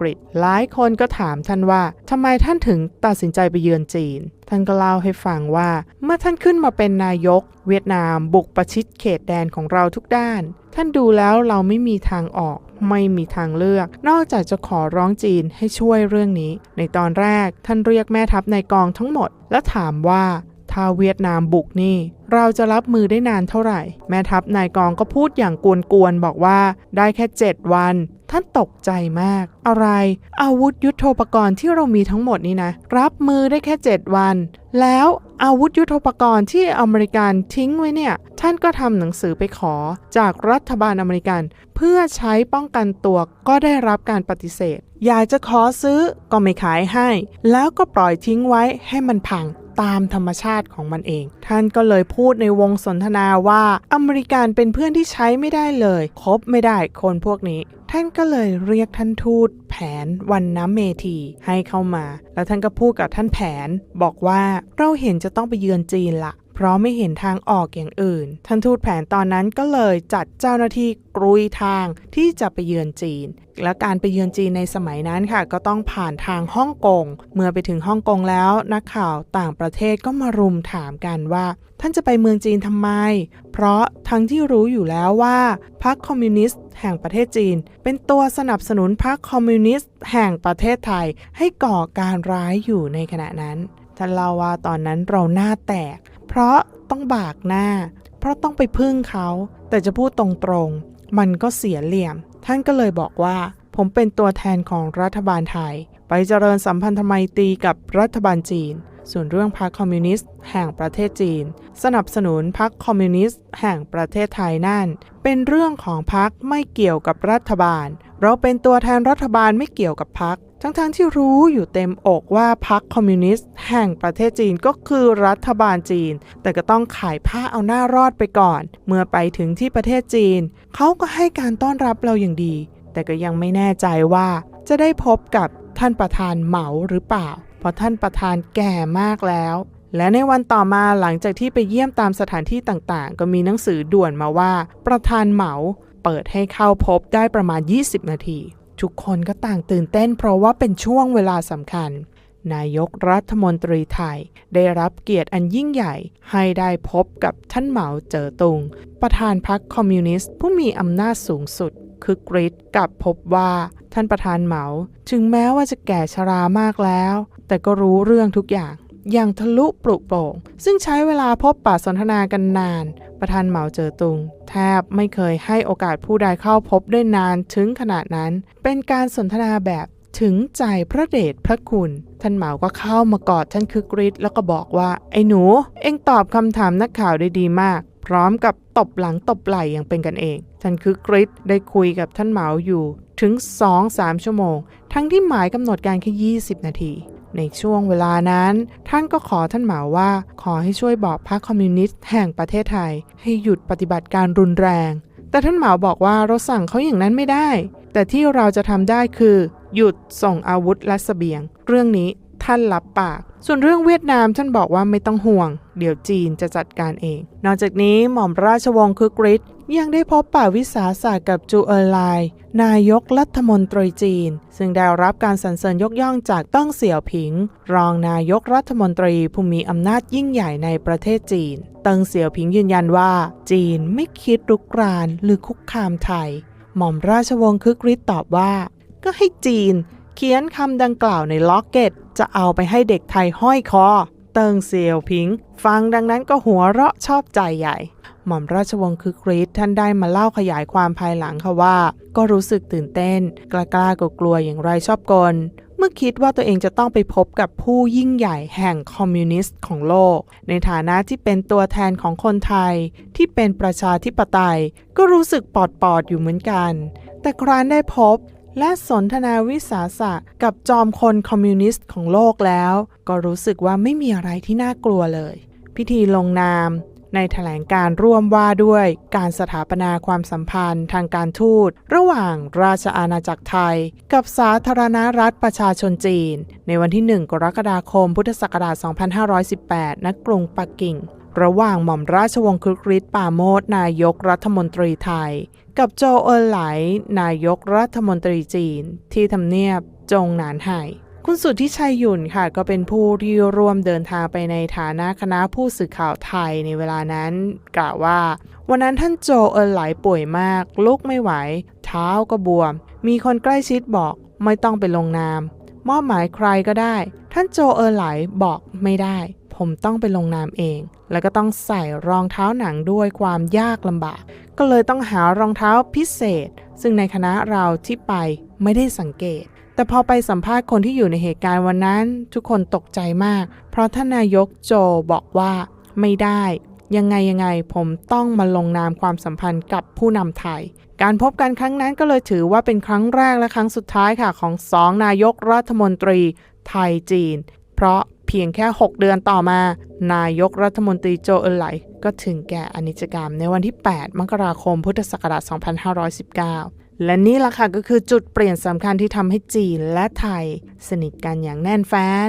กฤษ หลายคนก็ถามท่านว่าทำไมท่านถึงตัดสินใจไปเยือนจีน ท่านก็เล่าให้ฟังว่า เมื่อท่านขึ้นมาเป็นนายก เวียดนามบุกประชิดเขตแดนของเราทุกด้าน ท่านดูแล้วเราไม่มีทางออกไม่มีทางเลือก นอกจากจะขอร้องจีนให้ช่วยเรื่องนี้ ในตอนแรกท่านเรียกแม่ทัพในกองทั้งหมด แล้วถามว่าถ้าเวียดนามบุกนี่ เราจะรับมือได้นานเท่าไหร่ แม่ทัพนายกองก็พูดอย่างกวนๆบอกว่า ได้แค่ 7 วัน ท่านตกใจมาก อะไร อาวุธยุโทโธปกรณ์ที่เรามีทั้งหมดนี่นะ รับมือได้แค่ 7 วัน แล้วอาวุธยุโทโธปกรณ์ที่อเมริกันทิ้งไว้เนี่ย ท่านก็ทำหนังสือไปขอจากรัฐบาลอเมริกัน เพื่อใช้ป้องกันตัวก็ได้รับการปฏิเสธ อยากจะขอซื้อก็ไม่ขายให้ แล้วก็ปล่อยทิ้งไว้ให้มันพัง ตามธรรมชาติของมันเอง ท่านก็เลยพูดในวงสนทนาว่าอเมริกันเป็นเพื่อนที่ใช้ไม่ได้เลยคบไม่ได้คนพวกนี้ ท่านก็เลยเรียกท่านทูตแผนวันน้ำเมทีให้เข้ามา แล้วท่านก็พูดกับท่านแผนบอกว่าเราเห็นจะต้องไปเยือนจีนละ เพราะไม่เห็นทางออกอย่างอื่น ท่านทูตแผนตอนนั้นก็เลยจัดเจ้าหน้าที่กรุยทางที่จะไปเยือนจีน และการไปเยือนจีนในสมัยนั้นค่ะ ก็ต้องผ่านทางฮ่องกง เมื่อไปถึงฮ่องกงแล้วนักข่าวต่างประเทศก็มารุมถามกันว่า ท่านจะไปเมืองจีนทำไม เพราะทั้งที่รู้อยู่แล้วว่าพรรคคอมมิวนิสต์แห่งประเทศจีน เป็นตัวสนับสนุนพรรคคอมมิวนิสต์แห่งประเทศไทยให้ก่อการร้ายอยู่ในขณะนั้นท่านเล่าว่าตอนนั้นเราหน้าแตก เพราะต้องบากหน้า เพราะต้องไปพึ่งเขา แต่จะพูดตรงๆ มันก็เสียเหลี่ยม ท่านก็เลยบอกว่า ผมเป็นตัวแทนของรัฐบาลไทย ไปเจริญสัมพันธไมตรีกับรัฐบาลจีน ส่วนเรื่องพรรคคอมมิวนิสต์แห่งประเทศจีน สนับสนุนพรรคคอมมิวนิสต์แห่งประเทศไทยนั่น เป็นเรื่องของพรรคไม่เกี่ยวกับรัฐบาล เราเป็นตัวแทนรัฐบาลไม่เกี่ยวกับพรรค ทั้งๆทที่รู้อยู่เต็มอกว่าพรรคคอมมิวนิสต์แห่งประเทศจีนก็คือรัฐบาลจีน แต่ก็ต้องขายผ้าเอาหน้ารอดไปก่อน เมื่อไปถึงที่ประเทศจีน เขาก็ให้การต้อนรับเราอย่างดี แต่ก็ยังไม่แน่ใจว่าจะได้พบกับท่านประธานเหมาหรือเปล่า เพราะท่านประธานแก่มากแล้ว และในวันต่อมาหลังจากที่ไปเยี่ยมตามสถานที่ต่างๆ ก็มีหนังสือด่วนมาว่า ประธานเหมาเปิดให้เข้าพบได้ประมาณ 20 นาที ทุกคนก็ต่างตื่นเต้นเพราะว่าเป็นช่วงเวลาสำคัญ นายกรัฐมนตรีไทย ได้รับเกียรติอันยิ่งใหญ่ ให้ได้พบกับท่านเหมาเจ๋อตุง ประธานพรรคคอมมิวนิสต์ผู้มีอำนาจสูงสุดคือกริดกับพบว่าท่านประธานเหมา ถึงแม้ว่าจะแก่ชรามากแล้ว แต่ก็รู้เรื่องทุกอย่าง อย่างทะลุปลุกโปร่ง ซึ่งใช้เวลาพบปะสนทนากันนาน ประธานเหมาเจอตุง แทบไม่เคยให้โอกาสผู้ใดเข้าพบได้นานถึงขนาดนั้น เป็นการสนทนาแบบถึงใจพระเดชพระคุณ ท่านเหมาก็เข้ามากอดท่านคือกริดแล้วก็บอกว่า ไอ้หนู เอ็งตอบคำถามนักข่าวได้ดีมาก พร้อมกับตบหลังตบไหล่อย่างเป็นกันเอง ท่านคือกริดได้คุยกับท่านเหมาอยู่ ถึง 2-3 ชั่วโมง ทั้งที่หมายกำหนดการแค่ 20 นาที ในช่วงเวลานั้น ท่านก็ขอท่านเหมาว่า ขอให้ช่วยบอกพรรคคอมมิวนิสต์แห่งประเทศไทย ให้หยุดปฏิบัติการรุนแรง แต่ท่านเหมาบอกว่าเราสั่งเขาอย่างนั้นไม่ได้ แต่ที่เราจะทำได้คือ หยุดส่งอาวุธและเสบียง เรื่องนี้ ท่านรับปาก ส่วนเรื่องเวียดนามท่านบอกว่าไม่ต้องห่วง เดี๋ยวจีนจะจัดการเอง นอกจากนี้หม่อมราชวงศ์คึกฤทธิ์ยังได้พบป่าวิสาสะกับจูเออร์ไลน์นายกรัฐมนตรีจีน ซึ่งได้รับการสรรเสริญยกย่องจากต้องเสี่ยวผิง รองนายกรัฐมนตรีผู้มีอำนาจยิ่งใหญ่ในประเทศจีนติงเสี่ยวผิงยืนยันว่า จีนไม่คิดรุกรานหรือคุกคามไทย หม่อมราชวงศ์คึกฤทธิ์ตอบว่า ก็ให้จีน เขียนคำดังกล่าวในล็อกเก็ต จะเอาไปให้เด็กไทยห้อยคอ เติงเซียวผิง ฟังดังนั้นก็หัวเราะชอบใจใหญ่ หม่อมราชวงศ์คึกฤทธิ์ท่านได้มาเล่าขยายความภายหลังค่ะว่า ก็รู้สึกตื่นเต้น กล้ากล้ากลัวอย่างไรชอบกลเมื่อคิดว่าตัวเองจะต้องไปพบกับผู้ยิ่งใหญ่แห่งคอมมิวนิสต์ของโลก ในฐานะที่เป็นตัวแทนของคนไทย ที่เป็นประชาธิปไตย ก็รู้สึกปอดๆอยู่เหมือนกัน แต่ครั้นได้พบ และสนทนาวิสาสะกับจอมคนคอมมิวนิสต์ของโลกแล้ว ก็รู้สึกว่าไม่มีอะไรที่น่ากลัวเลย พิธีลงนามในแถลงการร่วมว่าด้วยการสถาปนาความสัมพันธ์ทางการทูต ระหว่างราชอาณาจักรไทย กับสาธารณรัฐประชาชนจีน ในวันที่ 1 กรกฎาคมพุทธศักราช 2518 ณ กรุงปักกิ่ง ระหว่างหม่อมราชวงศ์ครุกฤทธิ์ปาโมทนายกรัฐมนตรีไทย กับโจเอินไหล นายกรัฐมนตรีจีน ที่ทำเนียบจงหนานไห่คุณสุทธิชัยหยุ่นค่ะก็เป็นผู้ที่ร่วมเดินทางไปในฐานะคณะผู้สื่อข่าวไทยในเวลานั้น กล่าวว่า วันนั้นท่านโจเอินไหลป่วยมากลุกไม่ไหว เท้าก็บวม มีคนใกล้ชิดบอกไม่ต้องไปลงนาม มอบหมายใครก็ได้ ท่านโจเอินไหลบอกไม่ได้ ผมต้องไปลงนามเอง แล้วก็ต้องใส่รองเท้าหนังด้วยความยากลำบาก ก็เลยต้องหารองเท้าพิเศษ ซึ่งในคณะเราที่ไปไม่ได้สังเกต แต่พอไปสัมภาษณ์คนที่อยู่ในเหตุการณ์วันนั้น ทุกคนตกใจมาก เพราะท่านนายกโจบอกว่าไม่ได้ ยังไงยังไงผมต้องมาลงนามความสัมพันธ์กับผู้นำไทย การพบกันครั้งนั้นก็เลยถือว่าเป็นครั้งแรกและครั้งสุดท้ายค่ะของสองนายกรัฐมนตรีไทยจีน เพราะ เพียงแค่ 6 เดือนต่อมา นายกรัฐมนตรีโจเอินไหล ก็ถึงแก่อนิจกรรมในวันที่ 8 มกราคม พุทธศักราช 2519 และนี่ล่ะค่ะก็คือจุดเปลี่ยนสำคัญที่ทำให้จีนและไทย สนิทกันอย่างแน่นแฟ้น